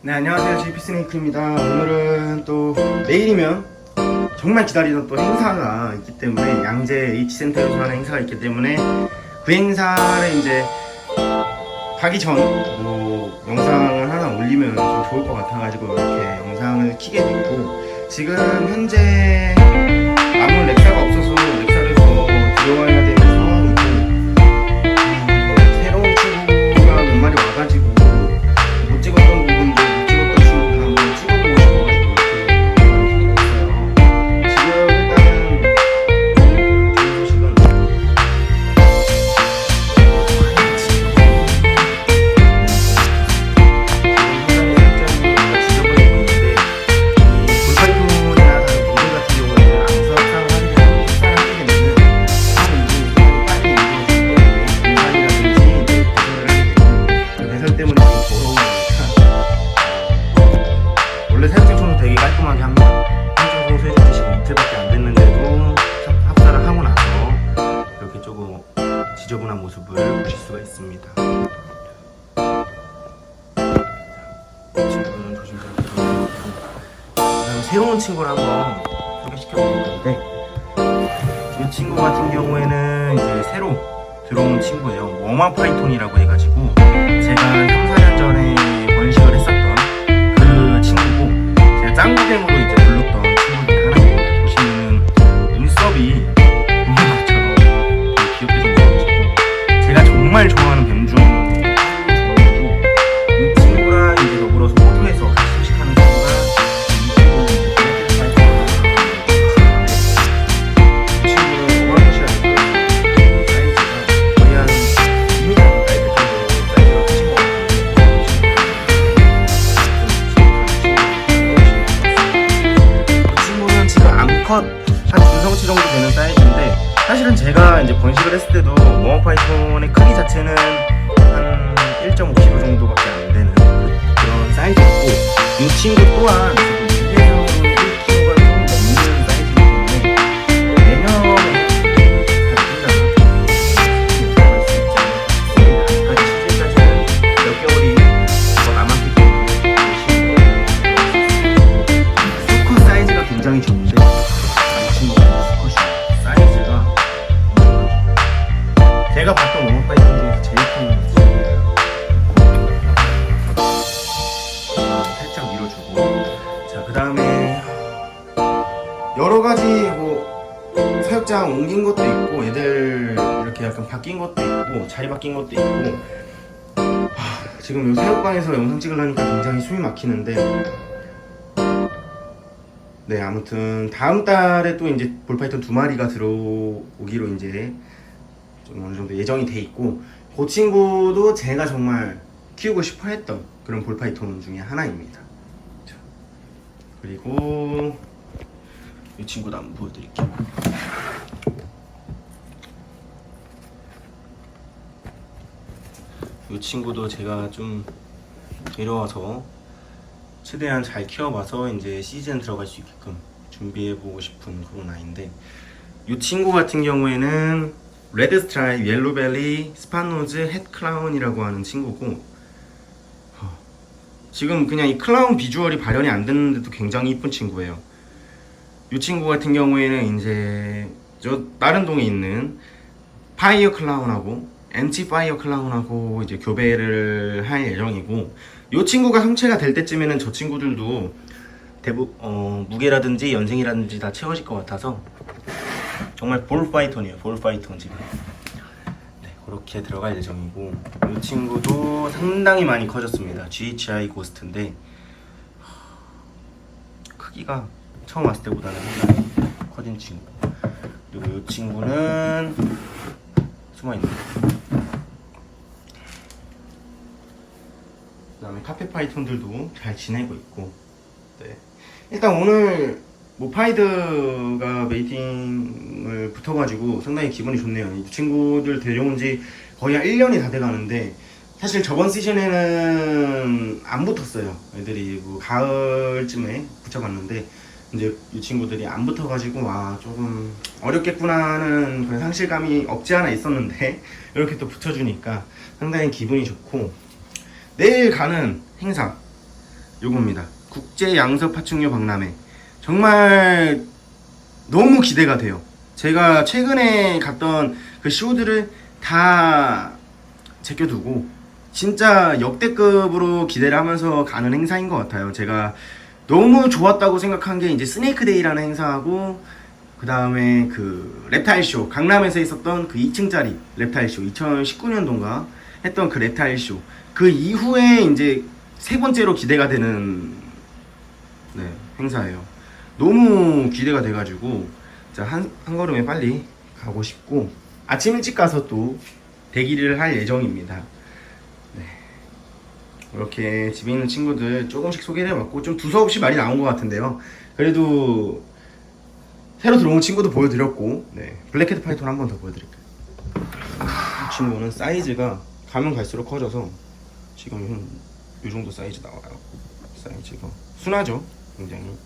네 안녕하세요. JP 스네이크입니다. 오늘은 또 내일이면 정말 기다리던 또 행사가 있기 때문에 양재 H센터에서 하는 행사가 있기 때문에 그 행사를 이제 가기 전 뭐 영상을 하나 올리면 좀 좋을 것 같아가지고 이렇게 영상을 키게 됐고 지금 현재 아무 렉사가 없어서 렉사를 더 들어와야 되는 원래 사육장 청소 되게 깔끔하게 합니다. 사육장 청소 해준 지 지금 이틀밖에 안 됐는데도 합- 합사를 하고 나서 이렇게 조금 지저분한 모습을 보실 수가 있습니다. 친구는 조심스럽게 새로운 친구를 한번 소개시켜 볼 건데 이 친구 같은 경우에는 이제 새로 들어온 친구예요. 워마 파이톤이라고 해가지고 정말 좋아하는 뱀중 좋아하고 이 친구랑 이제 더불어서 호주에서 같이 소식하는 친구가 이 친구는 오랑우시라고 사이즈가 거의 한 2m 가까이 될 정도로 사이즈가 크신 것 같아요. 이 친구는 지금 암컷 한 중성치 정도 되는 사이즈인데 사실은 제가 이제 번식을 했을 때도 모어파이톤의 크기 자체는 한 1.5kg 정도밖에 안 되는 그런 사이즈였고 이 친구 또한 지금 유대성으로 1kg가 좀 넘는 사이즈이기 때문에 내년에 굉장히 좋은 바뀐 것도 있고 자리 바뀐 것도 있고. 하, 지금 요 사육방에서 영상 찍으려니까 굉장히 숨이 막히는데. 네 아무튼 다음 달에 또 이제 볼파이톤 두 마리가 들어오기로 이제 좀 어느 정도 예정이 돼 있고 그 친구도 제가 정말 키우고 싶어 했던 그런 볼파이톤 중에 하나입니다. 자, 그리고 이 친구도 한번 보여드릴게요 이 친구도 제가 좀 데려와서 최대한 잘 키워봐서 이제 시즌 들어갈 수 있게끔 준비해보고 싶은 그런 아이인데 이 친구 같은 경우에는 레드 스트라이프, 옐로벨리, 스파노즈, 햇 클라운이라고 하는 친구고 어, 지금 그냥 이 클라운 비주얼이 발현이 안 됐는데도 굉장히 이쁜 친구예요. 이 친구 같은 경우에는 이제 저 다른 동에 있는 파이어 클라운하고 엔티 파이어 클라운하고 이제 교배를 할 예정이고 이 친구가 형체가 될 때쯤에는 저 친구들도 대부 어, 무게라든지 연생이라든지 다 채워질 것 같아서 정말 볼파이톤이에요 볼파이톤 지금. 네 그렇게 들어갈 예정이고 이 친구도 상당히 많이 커졌습니다. GHI 고스트인데 하, 크기가 처음 왔을 때보다는 상당히 커진 친구. 그리고 이 친구는 숨어있는 그 카페 파이톤들도 잘 지내고 있고. 네. 일단 오늘 뭐 파이드가 메이팅을 붙어가지고 상당히 기분이 좋네요. 이 친구들 데려온 지 거의 한 1년이 다 돼가는데 사실 저번 시즌에는 안 붙었어요. 애들이 뭐 가을쯤에 붙여봤는데 이제 이 친구들이 안 붙어가지고 와 조금 어렵겠구나 하는 그런 상실감이 없지 않아 있었는데 이렇게 또 붙여주니까 상당히 기분이 좋고 내일 가는 행사 요겁니다. 국제 양서 파충류 박람회. 정말 너무 기대가 돼요. 제가 최근에 갔던 그 쇼들을 다 제껴두고 진짜 역대급으로 기대를 하면서 가는 행사인 것 같아요. 제가 너무 좋았다고 생각한 게 이제 스네이크 데이라는 행사하고 그 다음에 그 reptile 쇼 강남에서 있었던 그 2층짜리 reptile 쇼 2019년도인가 했던 그 reptile 쇼 그 이후에 이제 세 번째로 기대가 되는 네, 행사예요. 너무 기대가 돼가지고 자, 한, 한 걸음에 빨리 가고 싶고 아침 일찍 가서 또 대기를 할 예정입니다. 네. 이렇게 집에 있는 친구들 조금씩 소개를 해봤고 좀 두서없이 많이 나온 것 같은데요. 그래도 새로 들어온 친구도 보여드렸고 네. 블랙헤드 파이터를 한번 더 보여드릴게요. 이 친구는 사이즈가 가면 갈수록 커져서 지금 한이 정도 사이즈 나와요. 사이즈가 순하죠, 굉장히.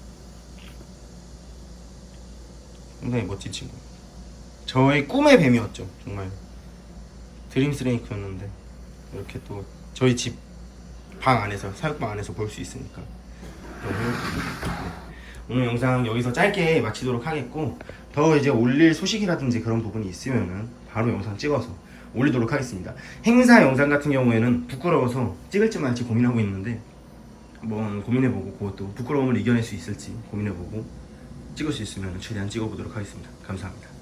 상당히 멋진 친구. 저의 꿈의 뱀이었죠, 정말. 드림 스네이크였는데 이렇게 또 저희 집 방 안에서 사육방 안에서 볼 수 있으니까. 오늘 영상 여기서 짧게 마치도록 하겠고 더 이제 올릴 소식이라든지 그런 부분이 있으면은 바로 영상 찍어서 올리도록 하겠습니다. 행사 영상 같은 경우에는 부끄러워서 찍을지 말지 고민하고 있는데 한번 고민해보고 그것도 부끄러움을 이겨낼 수 있을지 고민해보고 찍을 수 있으면 최대한 찍어보도록 하겠습니다. 감사합니다.